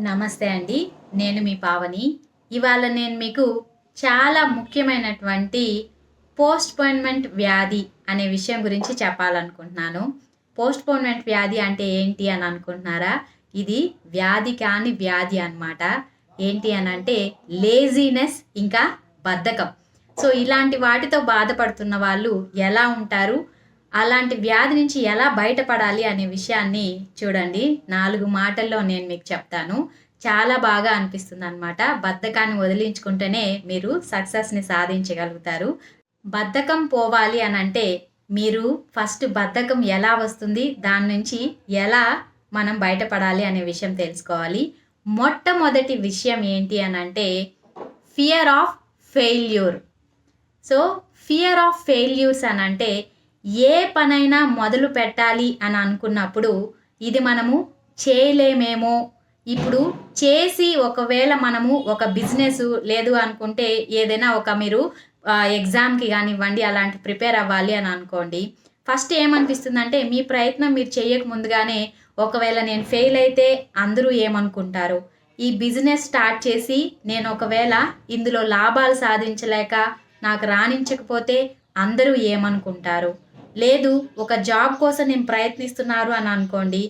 నమస్తే అండి నేను మీ పావని. ఇవాళ నేను మీకు చాలా ముఖ్యమైనటువంటి పోస్ట్పోన్మెంట్ వ్యాధి అనే విషయం గురించి చెప్పాలనుకుంటున్నాను. పోస్ట్పోన్మెంట్ వ్యాధి అంటే ఏంటి అని అనుకుంటున్నారా? ఇది వ్యాధి కాని వ్యాధి అన్నమాట. ఏంటి అని అంటే లేజీనెస్ ఇంకా బద్ధకం. సో ఇలాంటి వాటితో బాధపడుతున్న వాళ్ళు ఎలా ఉంటారు? అలాంటి వ్యాధి నుంచి ఎలా బయటపడాలి అనే విషయాన్ని చూడండి. నాలుగు మాటల్లో నేను మీకు చెప్తాను. చాలా బాగా అనిపిస్తుంది అనమాట బద్ధకాన్ని వదిలించుకుంటేనే మీరు సక్సెస్ని సాధించగలుగుతారు. బద్ధకం పోవాలి అని అంటే మీరు ఫస్ట్ బద్ధకం ఎలా వస్తుంది దాని నుంచి ఎలా మనం బయటపడాలి అనే విషయం తెలుసుకోవాలి. మొట్టమొదటి విషయం ఏంటి అని అంటే fear of failure so fear of failures అని అంటే ఏ పనైనా మొదలు పెట్టాలి అని అనుకున్నప్పుడు ఇది మనము చేయలేమేమో. ఇప్పుడు చేసి ఒకవేళ మనము ఒక బిజినెస్ లేదు అనుకుంటే ఏదైనా ఒక మీరు ఎగ్జామ్కి కానివ్వండి అలాంటి ప్రిపేర్ అవ్వాలి అని అనుకోండి. ఫస్ట్ ఏమనిపిస్తుందంటే మీ ప్రయత్నం మీరు చేయక ముందుగానే ఒకవేళ నేను ఫెయిల్ అయితే అందరూ ఏమనుకుంటారు? ఈ బిజినెస్ స్టార్ట్ చేసి నేను ఒకవేళ ఇందులో లాభాలు సాధించలేక నాకు రాణించకపోతే అందరూ ఏమనుకుంటారు? లేదు ఒక జాబ్ కోసం నేను ప్రయత్నిస్తున్నారు అని అనుకోండి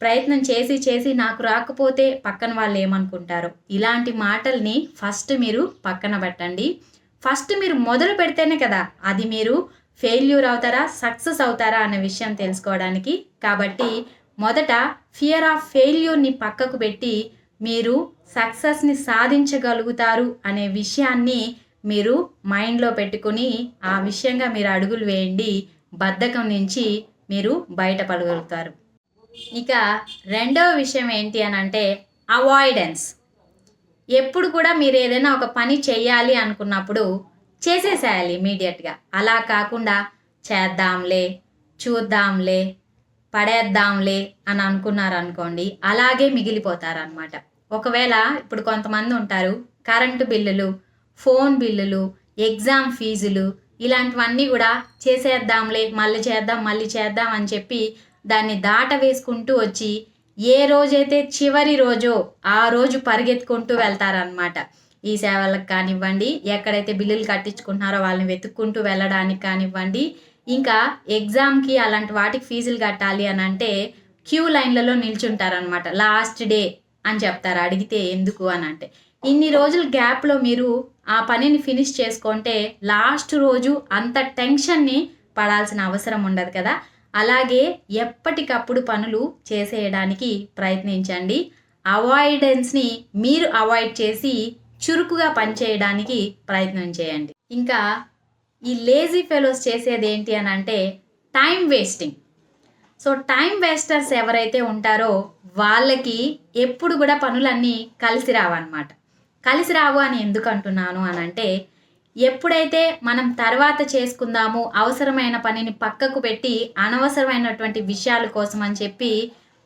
ప్రయత్నం చేసి చేసి నాకు రాకపోతే పక్కన వాళ్ళు ఏమనుకుంటారు? ఇలాంటి మాటల్ని ఫస్ట్ మీరు పక్కన పెట్టండి. ఫస్ట్ మీరు మొదలు పెడితేనే కదా అది మీరు ఫెయిల్యూర్ అవుతారా సక్సెస్ అవుతారా అనే విషయం తెలుసుకోవడానికి. కాబట్టి మొదట ఫియర్ ఆఫ్ ఫెయిల్యూర్ని పక్కకు పెట్టి మీరు సక్సెస్ని సాధించగలుగుతారు అనే విషయాన్ని మీరు మైండ్లో పెట్టుకుని ఆ విషయంగా మీరు అడుగులు వేయండి. బద్ధకం నుంచి మీరు బయటపడగలుగుతారు. ఇక రెండవ విషయం ఏంటి అని అంటే అవాయిడెన్స్. ఎప్పుడు కూడా మీరు ఏదైనా ఒక పని చేయాలి అనుకున్నప్పుడు చేసేసేయాలి ఇమీడియట్గా. అలా కాకుండా చేద్దాంలే చూద్దాంలే పడేద్దాంలే అని అనుకున్నారు అనుకోండి అలాగే మిగిలిపోతారనమాట ఒకవేళ ఇప్పుడు కొంతమంది ఉంటారు కరెంటు బిల్లులు ఫోన్ బిల్లులు ఎగ్జామ్ ఫీజులు ఇలాంటివన్నీ కూడా చేసేద్దాంలే మళ్ళీ చేద్దాం మళ్ళీ చేద్దాం అని చెప్పి దాన్ని దాట వేసుకుంటూ వచ్చి ఏ రోజైతే చివరి రోజో ఆ రోజు పరిగెత్తుకుంటూ వెళ్తారనమాట ఈ సేవలకు కానివ్వండి ఎక్కడైతే బిల్లులు కట్టించుకుంటున్నారో వాళ్ళని వెతుక్కుంటూ వెళ్ళడానికి కానివ్వండి ఇంకా ఎగ్జామ్కి అలాంటి వాటికి ఫీజులు కట్టాలి అని అంటే క్యూ లైన్లలో నిల్చుంటారనమాట లాస్ట్ డే అని చెప్తారు అడిగితే ఎందుకు అని అంటే. ఇన్ని రోజుల గ్యాప్లో మీరు ఆ పనిని ఫినిష్ చేసుకుంటే లాస్ట్ రోజు అంత టెన్షన్ని పడాల్సిన అవసరం ఉండదు కదా. అలాగే ఎప్పటికప్పుడు పనులు చేసేయడానికి ప్రయత్నించండి. అవాయిడెన్స్ని మీరు అవాయిడ్ చేసి చురుకుగా పనిచేయడానికి ప్రయత్నం చేయండి. ఇంకా ఈ లేజీ ఫెలోస్ చేసేది ఏంటి అని అంటే time wasting so time wasters ఎవరైతే ఉంటారో వాళ్ళకి ఎప్పుడు కూడా పనులన్నీ కలిసి రావన్నమాట. కలిసి రావు అని ఎందుకు అంటున్నాను అని అంటే ఎప్పుడైతే మనం తర్వాత చేసుకుందాము అవసరమైన పనిని పక్కకు పెట్టి అనవసరమైనటువంటి విషయాల కోసం అని చెప్పి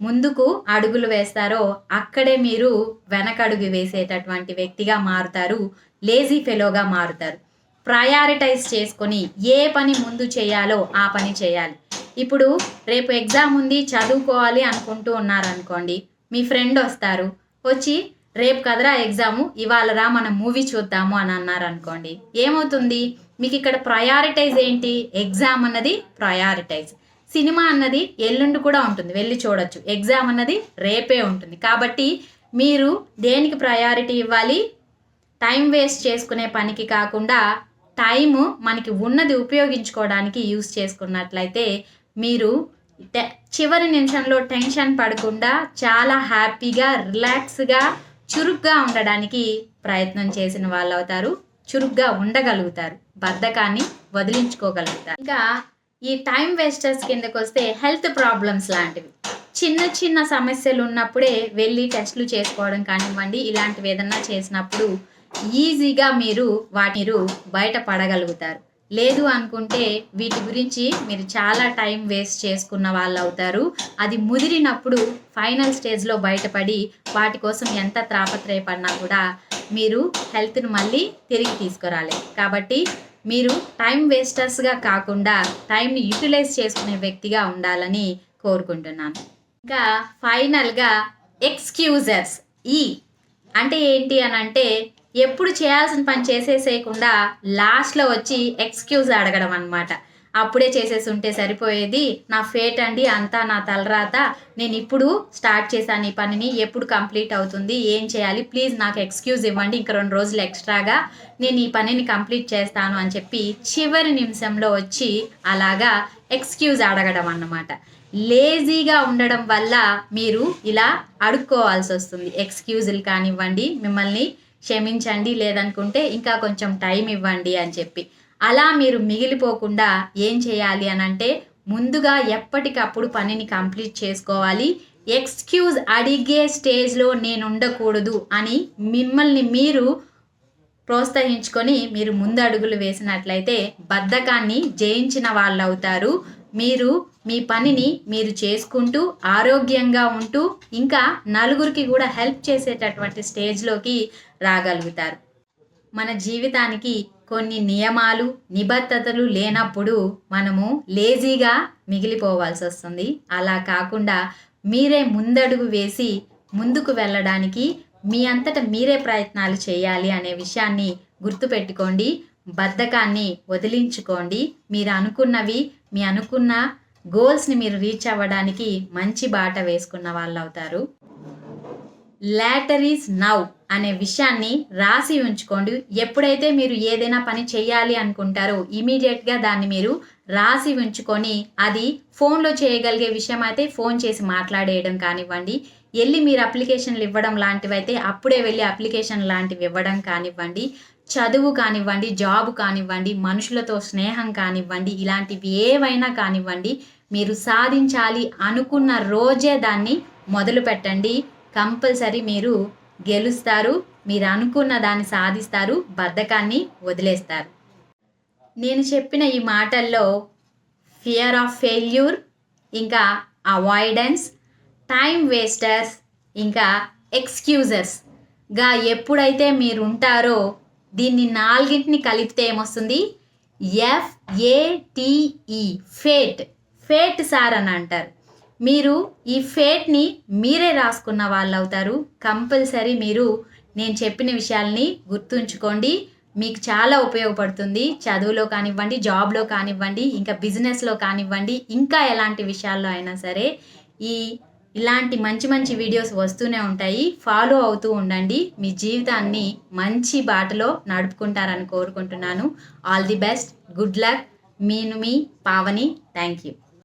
ముందుకు అడుగులు వేస్తారో అక్కడే మీరు వెనకడుగు వేసేటటువంటి వ్యక్తిగా మారుతారు లేజీ ఫెలోగా మారుతారు. ప్రయారిటైజ్ చేసుకొని ఏ పని ముందు చేయాలో ఆ పని చేయాలి. ఇప్పుడు రేపు ఎగ్జామ్ ఉంది చదువుకోవాలి అనుకుంటూ ఉన్నారనుకోండి మీ ఫ్రెండ్ వస్తారు వచ్చి రేపు కదరా ఎగ్జాము ఇవాళ రా మనం మూవీ చూద్దాము అని అన్నారు అనుకోండి ఏమవుతుంది? మీకు ఇక్కడ ప్రయారిటైజ్ ఏంటి? ఎగ్జామ్ అన్నది ప్రయారిటైజ్ సినిమా అన్నది ఎల్లుండి కూడా ఉంటుంది వెళ్ళి చూడొచ్చు. ఎగ్జామ్ అన్నది రేపే ఉంటుంది. కాబట్టి మీరు దేనికి ప్రయారిటీ ఇవ్వాలి? టైం వేస్ట్ చేసుకునే పనికి కాకుండా టైము మనకి ఉన్నది ఉపయోగించుకోవడానికి యూస్ చేసుకున్నట్లయితే మీరు టె- చివరి నిమిషంలో టెన్షన్ పడకుండా చాలా హ్యాపీగా రిలాక్స్గా చురుగ్గా ఉండడానికి ప్రయత్నం చేసిన వాళ్ళు అవుతారు చురుగ్గా ఉండగలుగుతారు. బద్ధకాన్ని వదిలించుకోగలుగుతారు. ఇంకా ఈ టైం వేస్టర్స్ కిందకు వస్తే హెల్త్ ప్రాబ్లమ్స్ లాంటివి. చిన్న చిన్న సమస్యలు ఉన్నప్పుడే వెళ్ళి టెస్టులు చేసుకోవడం కానివ్వండి ఇలాంటివి ఏదన్నా చేసినప్పుడు ఈజీగా మీరు వాటిని బయటపడగలుగుతారు లేదు అనుకుంటే వీటి గురించి మీరు చాలా టైం వేస్ట్ చేసుకున్న వాళ్ళు అవుతారు. అది ముదిరినప్పుడు ఫైనల్ స్టేజ్లో బయటపడి వాటి కోసం ఎంత త్రాపత్రయపడినా కూడా మీరు హెల్త్ను మళ్ళీ తిరిగి తీసుకురాలి. కాబట్టి మీరు టైం వేస్టర్స్గా కాకుండా టైంని యూటిలైజ్ చేసుకునే వ్యక్తిగా ఉండాలని కోరుకుంటున్నాను. ఇంకా ఫైనల్గా ఎక్స్క్యూజర్స్ ఈ అంటే ఏంటి అని అంటే ఎప్పుడు చేయాల్సిన పని చేసేసేయకుండా లాస్ట్లో వచ్చి ఎక్స్క్యూజ్ అడగడం అనమాట అప్పుడే చేసేసి ఉంటే సరిపోయేది. నా ఫేట్ అండి అంతా నా తలరాత. నేను ఇప్పుడు స్టార్ట్ చేశాను ఈ పనిని. ఎప్పుడు కంప్లీట్ అవుతుంది? ఏం చేయాలి? ప్లీజ్ నాకు ఎక్స్క్యూజ్ ఇవ్వండి. ఇంక రెండు రోజులు ఎక్స్ట్రాగా నేను ఈ పనిని కంప్లీట్ చేస్తాను అని చెప్పి చివరి నిమిషంలో వచ్చి అలాగా ఎక్స్క్యూజ్ అడగడం అన్నమాట. లేజీగా ఉండడం వల్ల మీరు ఇలా అడుక్కోవాల్సి వస్తుంది. ఎక్స్క్యూజులు కానివ్వండి మిమ్మల్ని క్షమించండి లేదనుకుంటే ఇంకా కొంచెం టైం ఇవ్వండి అని చెప్పి. అలా మీరు మిగిలిపోకుండా ఏం చేయాలి అని అంటే ముందుగా ఎప్పటికప్పుడు పనిని కంప్లీట్ చేసుకోవాలి. ఎక్స్క్యూజ్ అడిగే స్టేజ్లో నేను ఉండకూడదు అని మిమ్మల్ని మీరు ప్రోత్సహించుకొని మీరు ముందు అడుగులు వేసినట్లయితే బద్ధకాన్ని జయించిన వాళ్ళు అవుతారు మీరు మీ పనిని మీరు చేసుకుంటూ ఆరోగ్యంగా ఉంటూ ఇంకా నలుగురికి కూడా హెల్ప్ చేసేటటువంటి స్టేజ్లోకి రాగలుగుతారు. మన జీవితానికి కొన్ని నియమాలు నిబద్ధతలు లేనప్పుడు మనము లేజీగా మిగిలిపోవాల్సి వస్తుంది. అలా కాకుండా మీరే ముందడుగు వేసి ముందుకు వెళ్ళడానికి మీ అంతట మీరే ప్రయత్నాలు చేయాలి అనే విషయాన్ని గుర్తుపెట్టుకోండి. బద్ధకాన్ని వదిలించుకోండి. మీరు అనుకున్నవి మీ అనుకున్న గోల్స్ని మీరు రీచ్ అవ్వడానికి మంచి బాట వేసుకున్న వాళ్ళు అవుతారు లాటర్ ఈజ్ నౌ అనే విషయాన్ని రాసి ఉంచుకోండి. ఎప్పుడైతే మీరు ఏదైనా పని చేయాలి అనుకుంటారో ఇమీడియట్గా దాన్ని మీరు రాసి ఉంచుకొని అది ఫోన్లో చేయగలిగే విషయం అయితే ఫోన్ చేసి మాట్లాడేయడం కానివ్వండి. వెళ్ళి మీరు అప్లికేషన్లు ఇవ్వడం లాంటివి అయితే అప్పుడే వెళ్ళి అప్లికేషన్ లాంటివి ఇవ్వడం కానివ్వండి. చదువు కానివ్వండి జాబ్ కానివ్వండి మనుషులతో స్నేహం కానివ్వండి ఇలాంటివి ఏవైనా కానివ్వండి మీరు సాధించాలి అనుకున్న రోజే దాన్ని మొదలు పెట్టండి. కంపల్సరీ మీరు గెలుస్తారు మీరు అనుకున్న దాన్ని సాధిస్తారు బద్ధకాన్ని వదిలేస్తారు. నేను చెప్పిన ఈ మాటల్లో ఫియర్ ఆఫ్ ఫెయిల్యూర్ ఇంకా అవాయిడెన్స్ టైం వేస్టర్స్ ఇంకా ఎక్స్క్యూజర్స్గా ఎప్పుడైతే మీరు ఉంటారో దీన్ని నాలుగింటిని కలిపితే ఏమొస్తుంది? ఎఫ్ఏటిఈ ఫేట్ ఫేట్ సార్ అని అంటారు. మీరు ఈ ఫేట్ని మీరే రాసుకున్న వాళ్ళు అవుతారు. కంపల్సరీ మీరు నేను చెప్పిన విషయాల్ని గుర్తుంచుకోండి. మీకు చాలా ఉపయోగపడుతుంది. చదువులో కానివ్వండి జాబ్లో కానివ్వండి ఇంకా బిజినెస్లో కానివ్వండి ఇంకా ఎలాంటి విషయాల్లో అయినా సరే ఈ ఇలాంటి మంచి మంచి వీడియోస్ వస్తూనే ఉంటాయి. ఫాలో అవుతూ ఉండండి. మీ జీవితాన్ని మంచి బాటలో నడుపుకుంటారని కోరుకుంటున్నాను. All the best good luck Meenu me Pavani. Thank you